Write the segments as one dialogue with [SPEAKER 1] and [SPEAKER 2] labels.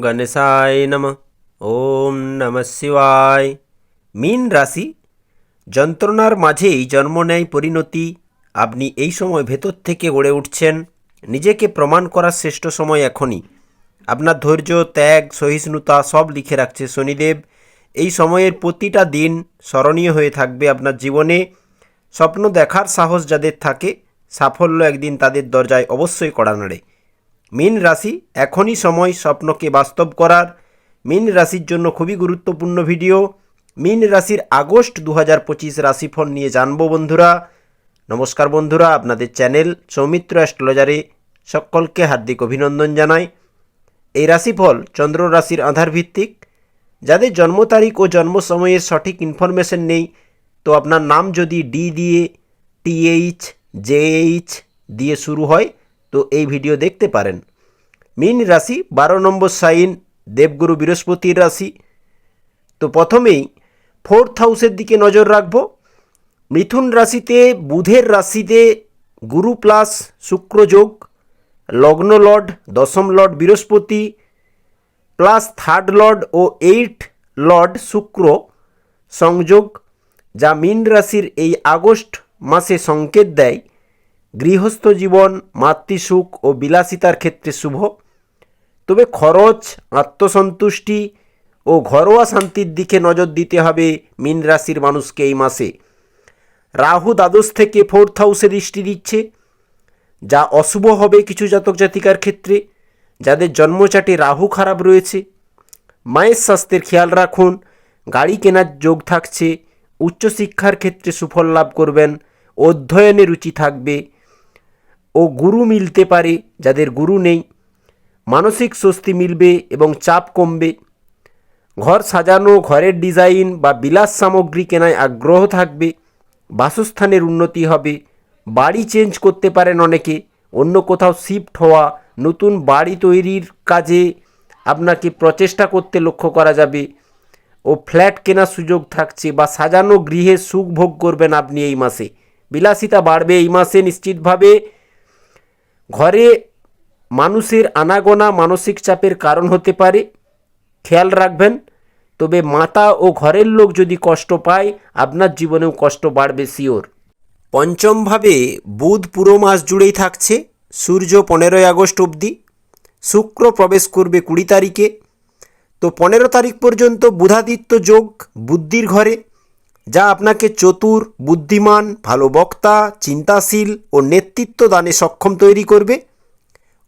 [SPEAKER 1] গণেশায় নম ওম নম শিবায় মীন রাশি যন্ত্রণার মাঝেই জন্ম নেয় পরিণতি। আপনি এই সময় ভেতর থেকে গড়ে উঠছেন। নিজেকে প্রমাণ করার শ্রেষ্ঠ সময় এখনই। আপনার ধৈর্য, ত্যাগ, সহিষ্ণুতা সব লিখে রাখছে শনিদেব। এই সময়ের প্রতিটা দিন স্মরণীয় হয়ে থাকবে আপনার জীবনে। স্বপ্ন দেখার সাহস যাদের থাকে, সাফল্য একদিন তাদের দরজায় অবশ্যই কড়া নাড়ে। মীন রাশি এখনই সময় স্বপ্নকে বাস্তব করার। মীন রাশির জন্য খুবই গুরুত্বপূর্ণ ভিডিও। মীন রাশির আগস্ট দু হাজার পঁচিশ রাশিফল নিয়ে জানব বন্ধুরা। নমস্কার বন্ধুরা, আপনাদের চ্যানেল সৌমিত্র অ্যাস্ট্রোলজারে সকলকে হার্দিক অভিনন্দন জানাই। এই রাশিফল চন্দ্র রাশির আধার ভিত্তিক যাদের জন্ম তারিখ ও জন্ম সময়ের সঠিক ইনফরমেশন নেই, তো আপনার নাম যদি ডি দিয়ে টিএইচ জেএইচ দিয়ে শুরু হয়, তো এই ভিডিও দেখতে পারেন। মীন রাশি, বারো নম্বর সাইন, দেবগুরু বৃহস্পতির রাশি। তো প্রথমেই ফোর্থ হাউসের দিকে নজর রাখব। মিথুন রাশিতে, বুধের রাশিতে গুরু প্লাস শুক্র যোগ, লগ্ন লর্ড, দশম lord Brihaspati, plus third lord ও এইট লর্ড শুক্র সংযোগ, যা মীন রাশির এই আগস্ট মাসে সংকেত দেয়। গৃহস্থ জীবন, মাতৃসুখ ও বিলাসিতার ক্ষেত্রে শুভ। তবে খরচ, আত্মসন্তুষ্টি ও ঘরোয়া শান্তির দিকে নজর দিতে হবে মীন রাশির মানুষকে এই মাসে। রাহু দ্বাদশ থেকে ফোর্থ হাউসে দৃষ্টি দিচ্ছে, যা অশুভ হবে কিছু জাতক জাতিকার ক্ষেত্রে, যাদের জন্মচাটে রাহু খারাপ রয়েছে। মায়ের স্বাস্থ্যের খেয়াল রাখুন, গাড়ি কেনার যোগ থাকছে, উচ্চশিক্ষার ক্ষেত্রে সুফল লাভ করবেন, অধ্যয়নে রুচি থাকবে ও গুরু মিলতে পারে, যাদের গুরু নেই। মানসিক স্বস্তি মিলবে এবং চাপ কমবে। ঘর সাজানো, ঘরের ডিজাইন বা বিলাস সামগ্রী কেনায় আগ্রহ থাকবে, বাসস্থানের উন্নতি হবে, বাড়ি চেঞ্জ করতে পারেন অনেকে, অন্য কোথাও শিফট হওয়া, নতুন বাড়ি তৈরির কাজে আপনাকে প্রচেষ্টা করতে লক্ষ্য করা যাবে ও ফ্ল্যাট কেনার সুযোগ থাকছে বা সাজানো গৃহে সুখ ভোগ করবেন আপনি এই মাসে। বিলাসিতা বাড়বে এই মাসে নিশ্চিতভাবে। ঘরে মানুষের আনাগোনা মানসিক চাপের কারণ হতে পারে, খেয়াল রাখবেন। তবে মাতা ও ঘরের লোক যদি কষ্ট পায়, আপনার জীবনেও কষ্ট বাড়বে শিওর পঞ্চমভাবে, বুধ পুরো মাস জুড়েই থাকছে। সূর্য পনেরোই আগস্ট অবধি। শুক্র প্রবেশ করবে কুড়ি তারিখে। তো পনেরো তারিখ পর্যন্ত বুধাদিত্য যোগ, বুদ্ধির ঘরে, যা আপনাকে চতুর, বুদ্ধিমান, ভালো বক্তা, চিন্তাশীল ও নেতৃত্ব দানে সক্ষম তৈরি করবে।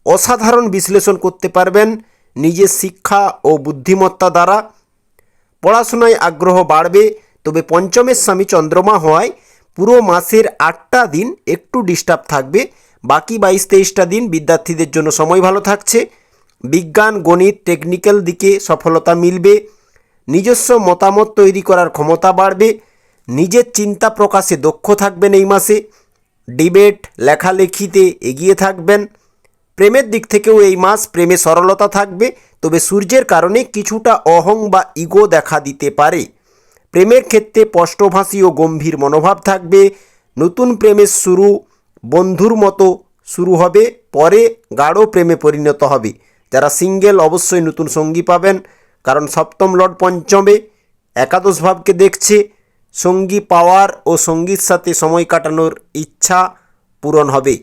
[SPEAKER 1] অসাধারণ বিশ্লেষণ করতে পারবেন নিজের শিক্ষা ও বুদ্ধিমত্তা দ্বারা। পড়াশোনায় আগ্রহ বাড়বে, তবে পঞ্চমের স্বামী চন্দ্রমা হওয়ায় পুরো মাসের আটটা দিন একটু ডিস্টার্ব থাকবে, বাকি বাইশ তেইশটা দিন বিদ্যার্থীদের জন্য সময় ভালো থাকছে। বিজ্ঞান, গণিত টেকনিক্যাল দিকে সফলতা মিলবে, নিজস্ব মতামত তৈরি করার ক্ষমতা বাড়বে, নিজের চিন্তা প্রকাশে দক্ষ থাকবেন এই মাসে, ডিবেট, লেখালেখিতে এগিয়ে থাকবেন। প্রেমের দিক থেকেও এই মাস প্রেমে সরলতা থাকবে, তবে সূর্যের কারণে কিছুটা অহং বা ইগো দেখা দিতে পারে। প্রেমের ক্ষেত্রে স্পষ্টভাষী ও গম্ভীর মনোভাব থাকবে। নতুন প্রেমের শুরু বন্ধুর মতো শুরু হবে, পরে গাঢ় প্রেমে পরিণত হবে। যারা সিঙ্গেল অবশ্যই নতুন সঙ্গী পাবেন, কারণ সপ্তম লর্ড পঞ্চমে একাদশ ভাবকে দেখছে। সঙ্গী পাওয়ার ও সঙ্গীর সাথে সময় কাটানোর ইচ্ছা পূরণ হবে।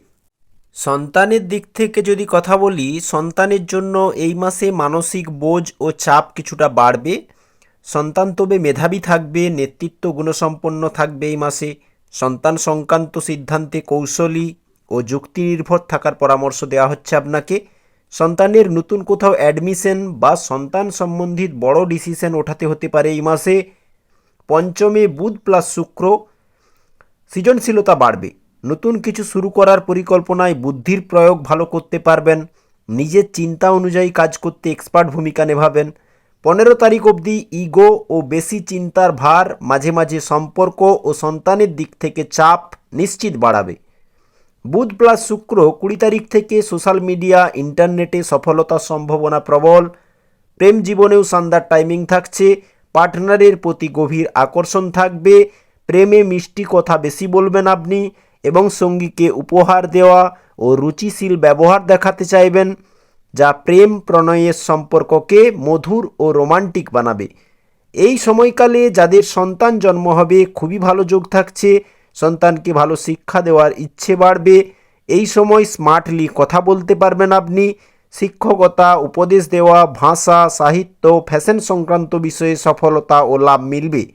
[SPEAKER 1] সন্তানের দিক থেকে যদি কথা বলি, সন্তানের জন্য এই মাসে মানসিক বোঝ ও চাপ কিছুটা বাড়বে। সন্তান তবে মেধাবী থাকবে, নেতৃত্ব গুণসম্পন্ন থাকবে এই মাসে। সন্তান সংক্রান্ত সিদ্ধান্তে কৌশলী ও যুক্তি নির্ভর থাকার পরামর্শ দেওয়া হচ্ছে আপনাকে। সন্তানের নতুন কোথাও অ্যাডমিশন বা সন্তান সম্বন্ধিত বড় ডিসিশন ওঠাতে হতে পারে এই মাসে। পঞ্চমে বুধ প্লাস শুক্র, সৃজনশীলতা বাড়বে। নতুন কিছু শুরু করার পরিকল্পনায় বুদ্ধির প্রয়োগ ভালো করতে পারবেন। নিজের চিন্তা অনুযায়ী কাজ করতে এক্সপার্ট ভূমিকা নেভাবেন। পনেরো তারিখ অবধি ইগো ও বেশি চিন্তার ভার, মাঝে মাঝে সম্পর্ক ও সন্তানের দিক থেকে চাপ নিশ্চিত বাড়াবে। বুধ প্লাস শুক্র কুড়ি তারিখ থেকে সোশ্যাল মিডিয়া, ইন্টারনেটে সফলতার সম্ভাবনা প্রবল। প্রেম জীবনেও শানদার টাইমিং থাকছে। পার্টনারের প্রতি গভীর আকর্ষণ থাকবে। প্রেমে মিষ্টি কথা বেশি বলবেন আপনি। এবং সঙ্গীকে উপহার দেওয়া ও রুচিশীল ব্যবহার দেখাতে চাইবেন, যা প্রেম প্রণয়ের সম্পর্ককে মধুর ও রোমান্টিক বানাবে। এই সময়কালে যাদের সন্তান জন্ম হবে, খুবই ভালো যোগ থাকছে, সন্তানকে ভালো শিক্ষা দেওয়ার ইচ্ছে বাড়বে। এই সময় স্মার্টলি কথা বলতে পারবেন আপনি। শিক্ষকতা, উপদেশ দেওয়া, ভাষা, সাহিত্য, ফ্যাশন সংক্রান্ত বিষয়ে সফলতা ও লাভ মিলবে।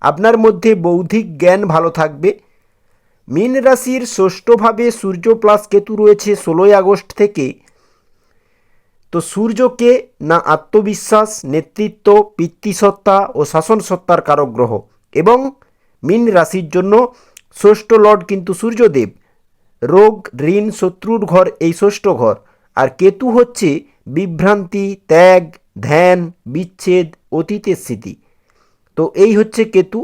[SPEAKER 1] আপনার মধ্যে বৌদ্ধিক জ্ঞান ভালো থাকবে। মীন রাশির ষষ্ঠভাবে সূর্য প্লাস কেতু রয়েছে ষোলোই আগস্ট থেকে। তো সূর্যকে না আত্মবিশ্বাস, নেতৃত্ব, পিতৃসত্তা ও শাসন সত্তার কারক গ্রহ এবং মীন রাশির জন্য ষষ্ঠ লর্ড কিন্তু সূর্যদেব। রোগ, ঋণ, শত্রুর ঘর এই ষষ্ঠ ঘর। আর কেতু হচ্ছে বিভ্রান্তি, ত্যাগ, ধ্যান, বিচ্ছেদ, অতীতের স্মৃতি তো এই হচ্ছে কেতু।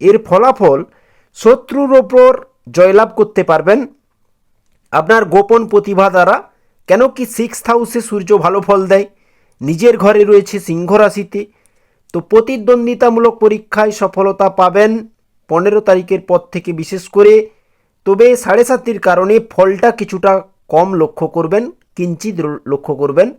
[SPEAKER 1] এর ফলাফল শত্রুর ওপর জয়লাভ করতে পারবেন। আপনার গোপন প্রতিভা দ্বারা কেন কি সিক্স হাউসে সূর্য ভালো ফল দেয়? নিজের ঘরে রয়েছে সিংহ রাশিতে। তো প্রতিদ্বন্দ্বিতামূলক পরীক্ষায় সফলতা পাবেন পনেরো তারিখের পর থেকে বিশেষ করে। তবে সাড়ে সাতটির কারণে ফলটা কিছুটা কম লক্ষ্য করবেন, কিঞ্চিত লক্ষ্য করবেন।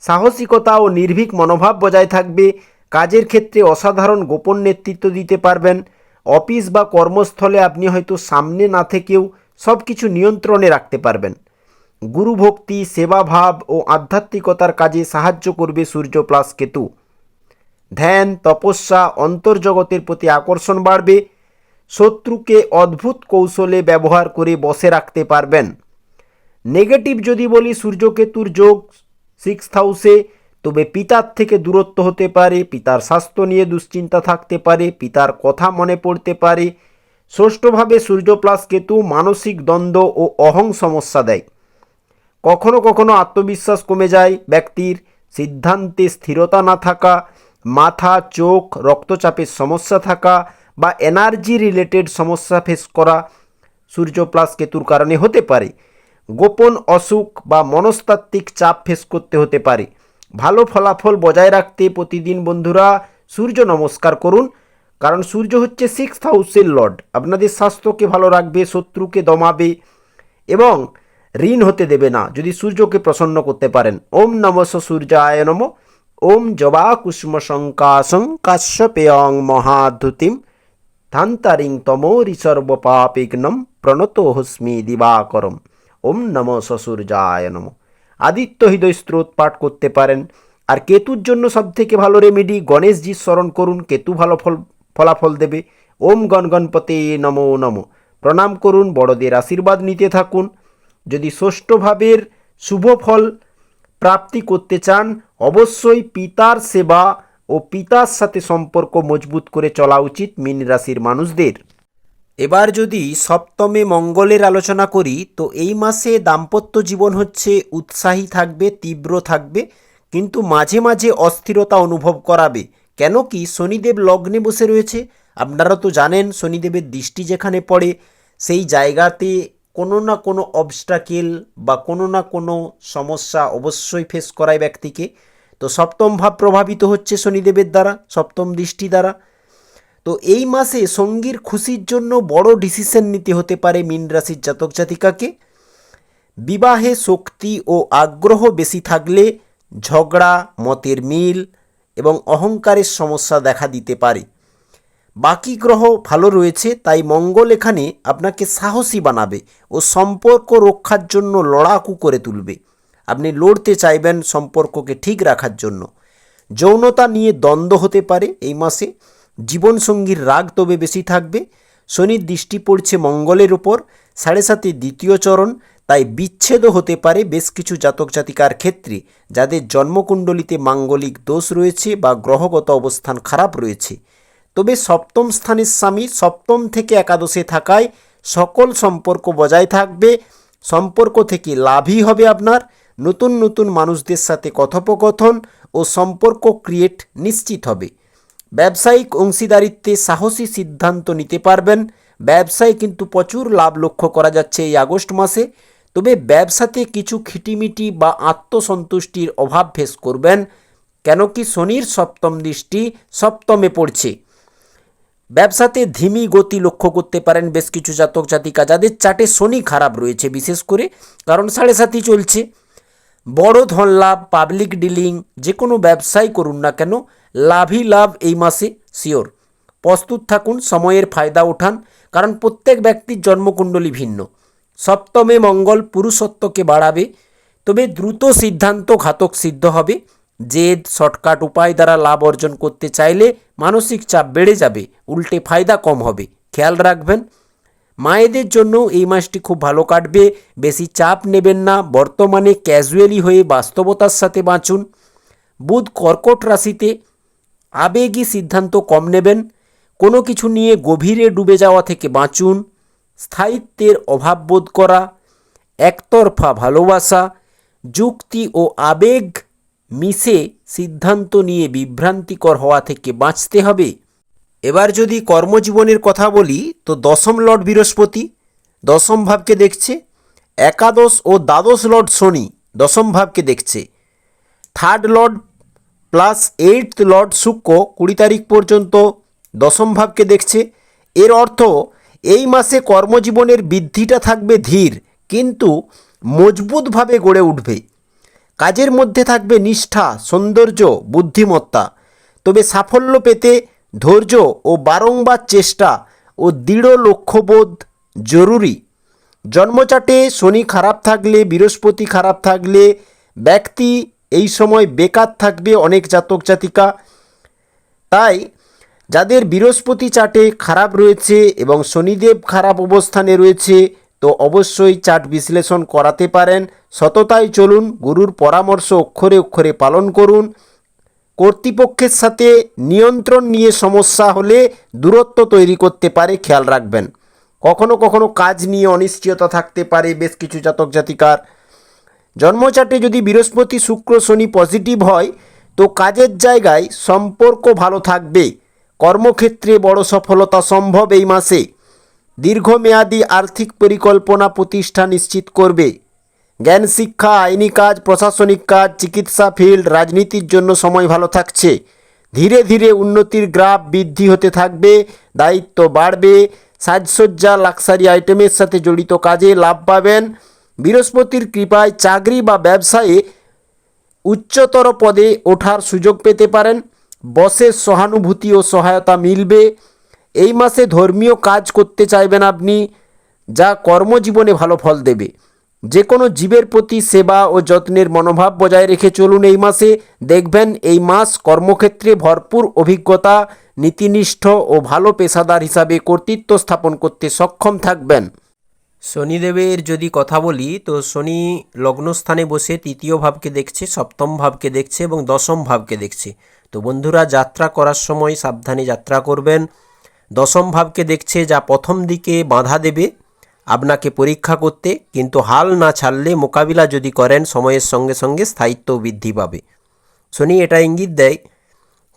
[SPEAKER 1] সাহসিকতা ও নির্ভীক মনোভাব বজায় থাকবে। কাজের ক্ষেত্রে অসাধারণ গোপন নেতৃত্ব দিতে পারবেন। অফিস বা কর্মস্থলে আপনি হয়তো সামনে না থেকেও সব কিছু নিয়ন্ত্রণে রাখতে পারবেন। গুরুভক্তি, সেবাভাব ও আধ্যাত্মিকতার কাজে সাহায্য করবে সূর্য প্লাস কেতু। ধ্যান, তপস্যা অন্তর্জগতের প্রতি আকর্ষণ বাড়বে। শত্রুকে অদ্ভুত কৌশলে ব্যবহার করে বসে রাখতে পারবেন। নেগেটিভ যদি বলি সূর্যকেতুর যোগ সিক্স হাউসে তবে পিতার থেকে দূরত্ব হতে পারে, পিতার স্বাস্থ্য নিয়ে দুশ্চিন্তা থাকতে পারে, পিতার কথা মনে পড়তে পারে। ষষ্ঠভাবে সূর্য প্লাস কেতু মানসিক দ্বন্দ্ব ও অহং সমস্যা দেয়। কখনো কখনো আত্মবিশ্বাস কমে যায় ব্যক্তির, সিদ্ধান্তে স্থিরতা না থাকা, মাথা, চোখ, রক্তচাপের সমস্যা থাকা বা এনার্জি রিলেটেড সমস্যা ফেস করা সূর্য প্লাস কেতুর কারণে হতে পারে। গোপন অসুখ বা মনস্তাত্ত্বিক চাপ ফেস করতে হতে পারে। ভালো ফলাফল বজায় রাখতে প্রতিদিন বন্ধুরা সূর্য নমস্কার করুন। কারণ সূর্য হচ্ছে সিক্স হাউসের লর্ড আপনাদের স্বাস্থ্যকে ভালো রাখবে, শত্রুকে দমাবে এবং ঋণ হতে দেবে না, যদি সূর্যকে প্রসন্ন করতে পারেন। ওম নমস সূর্যায় নম। ওম জবা কুষ্ম শঙ্কাশং কাশ্যপেয়ং মহাধুতিম ধান্তারিং সর্বপাপিগ্নম প্রণত হস্মি দিবাকরম। ওম নম সূর্যায় নম। আদিত্য হৃদয় স্রোত পাঠ করতে পারেন। আর কেতুর জন্য সবথেকে ভালো রেমেডি গণেশজির স্মরণ করুন। কেতু ভালো ফল, ফলাফল দেবে। ওম গণ গণপতে নমো নমো। প্রণাম করুন, বড়দের আশীর্বাদ নিতে থাকুন। যদি ষষ্ঠ ভাবের শুভ ফল প্রাপ্তি করতে চান, অবশ্যই পিতার সেবা ও পিতার সাথে সম্পর্ক মজবুত করে চলা উচিত মীন রাশির মানুষদের। এবার যদি সপ্তমে মঙ্গলের আলোচনা করি, তো এই মাসে দাম্পত্য জীবন হচ্ছে উৎসাহী থাকবে, তীব্র থাকবে, কিন্তু মাঝে মাঝে অস্থিরতা অনুভব করাবে। কেন কি শনিদেব লগ্নে বসে রয়েছে। আপনারা তো জানেন শনিদেবের দৃষ্টি যেখানে পড়ে, সেই জায়গাতে কোনো না কোনো অবস্টাকেল বা কোনো না কোনো সমস্যা অবশ্যই ফেস করায় ব্যক্তিকে। তো সপ্তম ভাব প্রভাবিত হচ্ছে শনিদেবের দ্বারা, সপ্তম দৃষ্টি দ্বারা। তো এই মাসে সঙ্গীর খুশির জন্য বড় ডিসিশন নিতে হতে পারে মীন রাশির জাতক জাতিকাকে। বিবাহে শক্তি ও আগ্রহ বেশি থাকলে ঝগড়া, মতের মিল এবং অহংকারের সমস্যা দেখা দিতে পারে। বাকি গ্রহ ভালো রয়েছে, তাই মঙ্গল এখানে আপনাকে সাহসী বানাবে ও সম্পর্ক রক্ষার জন্য লড়াকু করে তুলবে। আপনি লড়তে চাইবেন সম্পর্ককে ঠিক রাখার জন্য। যৌনতা নিয়ে দ্বন্দ্ব হতে পারে এই মাসে। জীবনসঙ্গীর রাগ তবে বেশি থাকবে। শনির দৃষ্টি পড়ছে মঙ্গলের ওপর সাড়ে সাতে দ্বিতীয় চরণ। তাই বিচ্ছেদও হতে পারে বেশ কিছু জাতক জাতিকার ক্ষেত্রে। যাদের জন্মকুণ্ডলিতে মাঙ্গলিক দোষ রয়েছে বা গ্রহগত অবস্থান খারাপ রয়েছে। তবে সপ্তম স্থানের স্বামী সপ্তম থেকে একাদশে থাকায় সকল সম্পর্ক বজায় থাকবে। সম্পর্ক থেকে লাভই হবে আপনার। নতুন নতুন মানুষদের সাথে কথোপকথন ও সম্পর্ক ক্রিয়েট নিশ্চিত হবে। ব্যবসায়িক অংশীদারিত্বে সাহসী সিদ্ধান্ত নিতে পারবেন। ব্যবসায় কিন্তু প্রচুর লাভ লক্ষ্য করা যাচ্ছে এই আগস্ট মাসে। তবে ব্যবসাতে কিছু খিটিমিটি বা আত্মসন্তুষ্টির অভাব ফেস করবেন। কেন কি শনির সপ্তম দৃষ্টি সপ্তমে পড়ছে। ব্যবসাতে ধিমি গতি লক্ষ্য করতে পারেন বেশ কিছু জাতক জাতিকা যাদের চাটে শনি খারাপ রয়েছে বিশেষ করে, কারণ সাড়ে সাতই চলছে। বড় ধন লাভ পাবলিক ডিলিং, যে কোনো ব্যবসাই করুন না কেন লাভই লাভ এই মাসে শিওর প্রস্তুত থাকুন, সময়ের ফায়দা ওঠান কারণ প্রত্যেক ব্যক্তির জন্মকুণ্ডলী ভিন্ন। সপ্তমে মঙ্গল পুরুষত্বকে বাড়াবে, তবে দ্রুত সিদ্ধান্ত ঘাতক সিদ্ধ হবে। জেদ, শর্টকাট উপায় দ্বারা লাভ অর্জন করতে চাইলে মানসিক চাপ বেড়ে যাবে, উল্টে ফায়দা কম হবে। খেয়াল রাখবেন, মায়েদের জন্য এই মাসটি খুব ভালো কাটবে। বেশি চাপ নেবেন না, বর্তমানে ক্যাজুয়ালি হয়ে বাস্তবতার সাথে বাঁচুন। বুধ কর্কট রাশিতে আবেগী সিদ্ধান্ত কম নেবেন, কোনো কিছু নিয়ে গভীরে ডুবে যাওয়া থেকে বাঁচুন, স্থায়িত্বের অভাব বোধ করা, একতরফা ভালোবাসা, যুক্তি ও আবেগ মিশে সিদ্ধান্ত নিয়ে বিভ্রান্তিকর হওয়া থেকে বাঁচতে হবে। এবার যদি কর্মজীবনের কথা বলি, তো দশম লর্ড বৃহস্পতি, দশম ভাবকে দেখছে, একাদশ ও দ্বাদশ লর্ড শনি, দশম ভাবকে দেখছে। Third lord plus eighth lord Shukra কুড়ি তারিখ পর্যন্ত দশম ভাবকে দেখছে। এর অর্থ, এই মাসে কর্মজীবনের বৃদ্ধিটা থাকবে ধীর, কিন্তু মজবুতভাবে গড়ে উঠবে। কাজের মধ্যে থাকবে নিষ্ঠা, সৌন্দর্য, বুদ্ধিমত্তা। তবে সাফল্য পেতে ধৈর্য ও বারংবার চেষ্টা ও দৃঢ় লক্ষ্যবোধ জরুরি। জন্মচাটে শনি খারাপ থাকলে, বৃহস্পতি খারাপ থাকলে ব্যক্তি এই সময় বেকার থাকবে অনেক জাতক জাতিকা। তাই যাদের বৃহস্পতি চাটে খারাপ রয়েছে এবং শনিদেব খারাপ অবস্থানে রয়েছে, তো অবশ্যই চাট বিশ্লেষণ করাতে পারেন। সততায় চলুন, গুরুর পরামর্শ অক্ষরে অক্ষরে পালন করুন। কর্তৃপক্ষের সাথে নিয়ন্ত্রণ নিয়ে সমস্যা হলে দূরত্ব তৈরি করতে পারে, খেয়াল রাখবেন। কখনো কখনো কাজ নিয়ে অনিশ্চয়তা থাকতে পারে বেশ কিছু জাতক জাতিকার। জন্মচাটে যদি বৃহস্পতি শুক্র শনি পজিটিভ হয়, তো কাজের জায়গায় সম্পর্ক ভালো থাকবে। কর্মক্ষেত্রে বড় সফলতা সম্ভব এই মাসে। দীর্ঘমেয়াদী আর্থিক পরিকল্পনা প্রতিষ্ঠা নিশ্চিত করবে। জ্ঞান শিক্ষা, আইনি কাজ, প্রশাসনিক কাজ, চিকিৎসা ফিল্ড রাজনীতির জন্য সময় ভালো থাকছে। ধীরে ধীরে উন্নতির গ্রাফ বৃদ্ধি হতে থাকবে, দায়িত্ব বাড়বে, সাজসজ্জা লাক্সারি আইটেমের সাথে জড়িত কাজে লাভ পাবেন। বৃহস্পতির কৃপায় চাকরি বা ব্যবসায়ে উচ্চতর পদে ওঠার সুযোগ পেতে পারেন। বসের সহানুভূতি ও সহায়তা মিলবে। এই মাসে ধর্মীয় কাজ করতে চাইবেন আপনি, যা কর্মজীবনে ভালো ফল দেবে। যে কোনো জীবের প্রতি সেবা ও যত্নের মনোভাব বজায় রেখে চলুন এই মাসে। দেখবেন এই মাস কর্মক্ষেত্রে ভরপুর অভিজ্ঞতা, নীতিনিষ্ঠ ও ভালো পেশাদার হিসাবে কর্তৃত্ব স্থাপন করতে সক্ষম থাকবেন। শনিদেবের যদি কথা বলি, তো শনি লগ্নস্থানে বসে তৃতীয় ভাবকে দেখছে, সপ্তম ভাবকে দেখছে এবং দশম ভাবকে দেখছে। তো বন্ধুরা, যাত্রা করার সময় সাবধানে যাত্রা করবেন। দশম ভাবকে দেখছে যা প্রথম দিকে বাধা দেবে আপনাকে পরীক্ষা করতে, কিন্তু হাল না ছাড়লে মোকাবিলা যদি করেন, সময়ের সঙ্গে সঙ্গে স্থায়িত্ব বৃদ্ধি পাবে। শনি এটা ইঙ্গিত দেয়,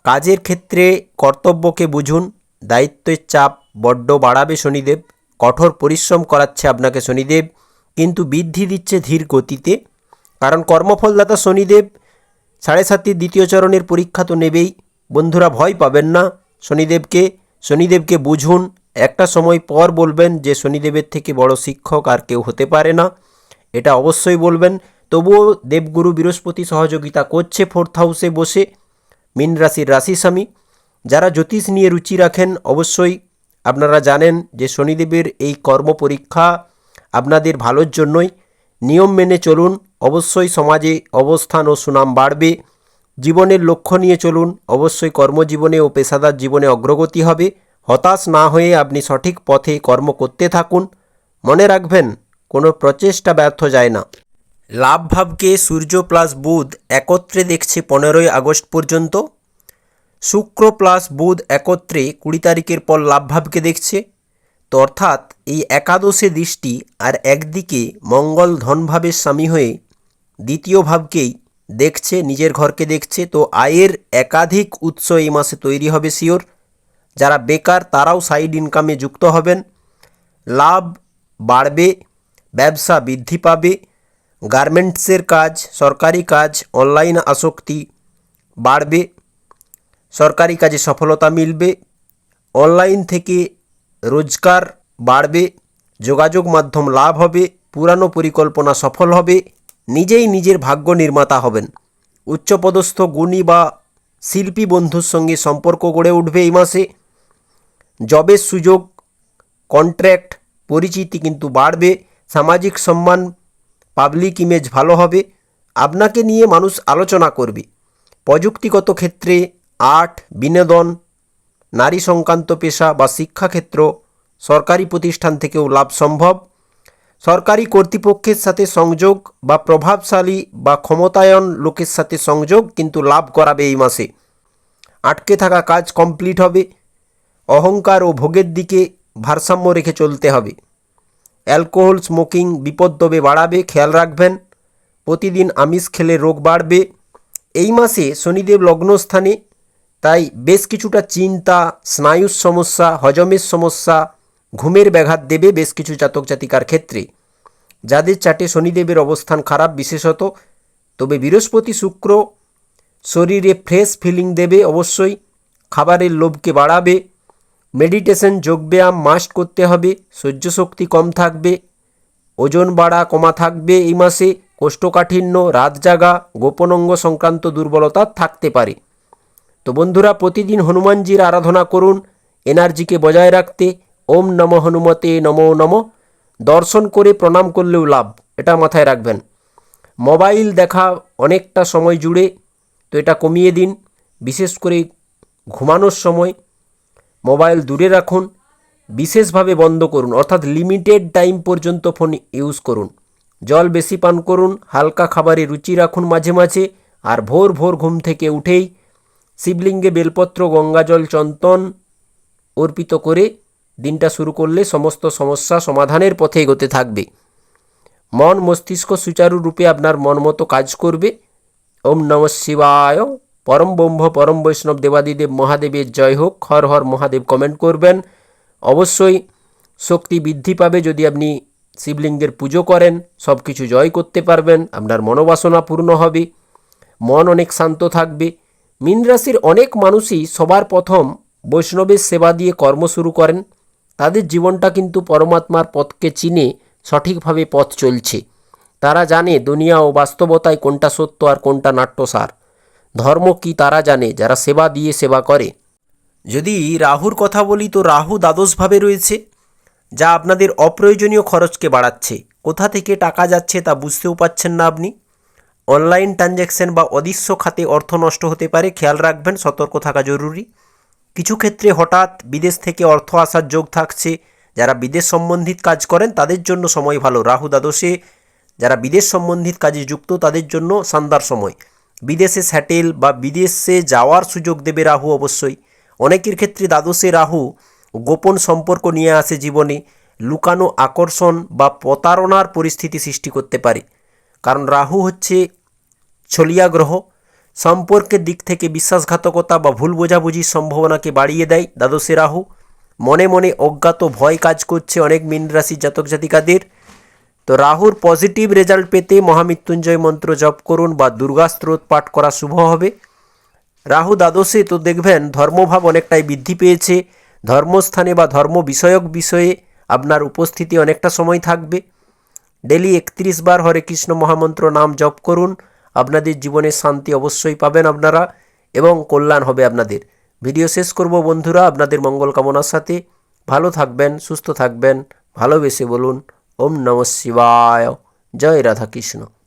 [SPEAKER 1] কাজের ক্ষেত্রে কর্তব্যকে বুঝুন, দায়িত্বের চাপ বড্ড বাড়াবে শনিদেব। কঠোর পরিশ্রম করাচ্ছে আপনাকে শনিদেব, কিন্তু বৃদ্ধি দিচ্ছে ধীর গতিতে। কারণ কর্মফলদাতা শনিদেব, সাড়ে সাতটি দ্বিতীয় চরণের পরীক্ষা তো নেবেই। বন্ধুরা, ভয় পাবেন না। শনিদেবকে শনিদেবকে বুঝুন। একটা সময় পর বলবেন যে শনিদেবের থেকে বড় শিক্ষক আর কেউ হতে পারে না। এটা অবশ্যই বলবেন। তবুও দেবগুরু বৃহস্পতি সহযোগিতা করছে ফোর্থ হাউসে বসে। মীন রাশির রাশি স্বামী, যারা জ্যোতিষ নিয়ে রুচি রাখেন, অবশ্যই আপনারা জানেন যে শনিদেবের এই কর্ম পরীক্ষা আপনাদের ভালোর জন্যই। নিয়ম মেনে চলুন, অবশ্যই সমাজে অবস্থান ও সুনাম বাড়বে। জীবনের লক্ষ্য নিয়ে চলুন, অবশ্যই কর্মজীবনে ও পেশাদার জীবনে অগ্রগতি হবে। হতাশ না হয়ে আপনি সঠিক পথে কর্ম করতে থাকুন। মনে রাখবেন, কোনো প্রচেষ্টা ব্যর্থ যায় না। লাভ ভাবকে সূর্য প্লাস বুধ একত্রে দেখছে পনেরোই আগস্ট পর্যন্ত। শুক্র প্লাস বুধ একত্রে কুড়ি তারিখের পর লাভভাবকে দেখছে। তো অর্থাৎ এই একাদশে দৃষ্টি আর একদিকে মঙ্গল ধনভাবের স্বামী হয়ে দ্বিতীয় ভাবকেই দেখছে, নিজের ঘরকে দেখছে। তো আয়ের একাধিক উৎস এই মাসে তৈরি হবে শিওর। যারা বেকার তারাও সাইড ইনকামে যুক্ত হবেন। লাভ বাড়বে, ব্যবসা বৃদ্ধি পাবে, গার্মেন্টসের কাজ, সরকারি কাজ, অনলাইন আসক্তি বাড়বে। সরকারি কাজে সফলতা মিলবে, অনলাইন থেকে রোজগার বাড়বে, যোগাযোগ মাধ্যম লাভ হবে, পুরানো পরিকল্পনা সফল হবে, নিজেই নিজের ভাগ্য নির্মাতা হবেন। উচ্চপদস্থ গুণী বা শিল্পী বন্ধুর সঙ্গে সম্পর্ক গড়ে উঠবে এই মাসে। জবের সুযোগ কন্ট্র্যাক্ট পরিচিতি কিন্তু বাড়বে, সামাজিক সম্মান, পাবলিক ইমেজ ভালো হবে। আপনাকে নিয়ে মানুষ আলোচনা করবে। প্রযুক্তিগত ক্ষেত্রে আর্ট বিনোদন, নারী সংক্রান্ত পেশা বা শিক্ষাক্ষেত্র সরকারি প্রতিষ্ঠান থেকেও লাভ সম্ভব। সরকারি কর্তৃপক্ষের সাথে সংযোগ বা প্রভাবশালী বা ক্ষমতায়ন লোকের সাথে সংযোগ কিন্তু লাভ করাবে এই মাসে। আটকে থাকা কাজ কমপ্লিট হবে। অহংকার ও ভোগের দিকে ভারসাম্য রেখে চলতে হবে। অ্যালকোহল স্মোকিং বিপদ বাড়াবে, খেয়াল রাখবেন। প্রতিদিন আমিষ খেলে রোগ বাড়বে। এই মাসে শনিদেব লগ্নস্থানে তাই বেশ কিছুটা চিন্তা, স্নায়ুর সমস্যা, হজমের সমস্যা, ঘুমের ব্যাঘাত দেবে বেশ কিছু জাতক জাতিকার ক্ষেত্রে। যাদের চাটে শনিদেবের অবস্থান খারাপ বিশেষত, তবে বৃহস্পতি শুক্র শরীরে ফ্রেশ ফিলিং দেবে অবশ্যই, খাবারের লোভকে বাড়াবে মেডিটেশন যোগব্যায়াম মাস্ট করতে হবে সহ্য শক্তি কম থাকবে, ওজন বাড়া কমা থাকবে এই মাসে, কোষ্ঠকাঠিন্য রাত জাগা গোপন অঙ্গ সংক্রান্ত দুর্বলতা থাকতে পারে। তো বন্ধুরা, প্রতিদিন হনুমানজির আরাধনা করুন। এনার্জিকে বজায় রাখতে ওম নম হনুমতে নমো নম। দর্শন করে প্রণাম করলেও লাভ, এটা মাথায় রাখবেন। মোবাইল দেখা অনেকটা সময় জুড়ে, তো এটা কমিয়ে দিন, বিশেষ করে ঘুমানোর সময়। মোবাইল দূরে রাখুন, বিশেষভাবে বন্ধ করুন, অর্থাৎ লিমিটেড টাইম পর্যন্ত ফোন ইউজ করুন। জল বেশি পান করুন, হালকা খাবারে রুচি রাখুন মাঝে মাঝে, আর ভোর ভোর ঘুম থেকে উঠেই শিবলিঙ্গে বেলপত্র, গঙ্গাজল, চন্দন অর্পিত করে দিনটা শুরু করলে সমস্ত সমস্যা সমাধানের পথে এগোতে থাকবে। মন মস্তিষ্ক সুচারুরূপে আপনার মন মতো কাজ করবে। ওম নম শিবায়। পরম ব্রহ্ম, পরম বৈষ্ণব, দেবাদিদেব, মহাদেবের জয় হোক। হর হর মহাদেব কমেন্ট করবেন। অবশ্যই শক্তি বৃদ্ধি পাবে যদি আপনি শিবলিঙ্গের পুজো করেন সব কিছু জয় করতে পারবেন, আপনার মনোবাসনা পূর্ণ হবে, মন অনেক শান্ত থাকবে। মীন রাশির অনেক মানুষই সবার প্রথম বৈষ্ণবের সেবা দিয়ে কর্ম শুরু করেন। তাদের জীবনটা কিন্তু পরমাত্মার পথকে চিনে সঠিকভাবে পথ চলছে। তারা জানে দুনিয়া ও বাস্তবতায় কোনটা সত্য আর কোনটা নাট্যসার। ধর্ম কি তারা জানে, যারা সেবা দিয়ে সেবা করে। যদি রাহুর কথা বলি তো রাহু দ্বাদশভাবে রয়েছে, যা আপনাদের অপ্রয়োজনীয় খরচকে বাড়াচ্ছে। কোথা থেকে টাকা যাচ্ছে তা বুঝতেও পাচ্ছেন না আপনি? অনলাইন ট্রানজ্যাকশন বা অদৃশ্য খাতে অর্থ নষ্ট হতে পারে, খেয়াল রাখবেন, সতর্ক থাকা জরুরি। কিছু ক্ষেত্রে হঠাৎ বিদেশ থেকে অর্থ আসার যোগ থাকছে। যারা বিদেশ সম্বন্ধিত কাজ করেন, তাদের জন্য সময় ভালো। রাহু দ্বাদশে যারা বিদেশ সম্বন্ধিত কাজে যুক্ত, তাদের জন্য শানদার সময়। বিদেশে স্যাটেল বা বিদেশে যাওয়ার সুযোগ দেবে রাহু অবশ্যই। অনেকের ক্ষেত্রে দ্বাদশে রাহু গোপন সম্পর্ক নিয়ে আসে জীবনে। লুকানো আকর্ষণ বা প্রতারণার পরিস্থিতি সৃষ্টি করতে পারে। কারণ রাহু হচ্ছে ছলিয়া গ্রহ, সম্পর্কের দিক থেকে বিশ্বাসঘাতকতা বা ভুল বোঝাবুঝির সম্ভাবনাকে বাড়িয়ে দেয় দ্বাদশে রাহু। মনে মনে অজ্ঞাত ভয় কাজ করছে অনেক মীন রাশির জাতক জাতিকাদের। তো রাহুর পজিটিভ রেজাল্ট পেতে মহামৃত্যুঞ্জয় মন্ত্র জপ করুন বা দুর্গা স্ত্রোত পাঠ করা শুভ হবে। রাহু দ্বাদশে তো দেখবেন ধর্মভাব অনেকটাই বৃদ্ধি পেয়েছে। ধর্মস্থানে বা ধর্ম বিষয়ক বিষয়ে আপনার উপস্থিতি অনেকটা সময় থাকবে। ডেলি একত্রিশ বার হরে কৃষ্ণ মহামন্ত্র নাম জপ করুন। আপনাদের জীবনে শান্তি অবশ্যই পাবেন আপনারা এবং কল্যাণ হবে আপনাদের। ভিডিও শেষ করব বন্ধুরা, আপনাদের মঙ্গল কামনার সাথে। ভালো থাকবেন, সুস্থ থাকবেন, ভালোবেসে বলুন, ওম নম শিবায়। জয় রাধা কৃষ্ণ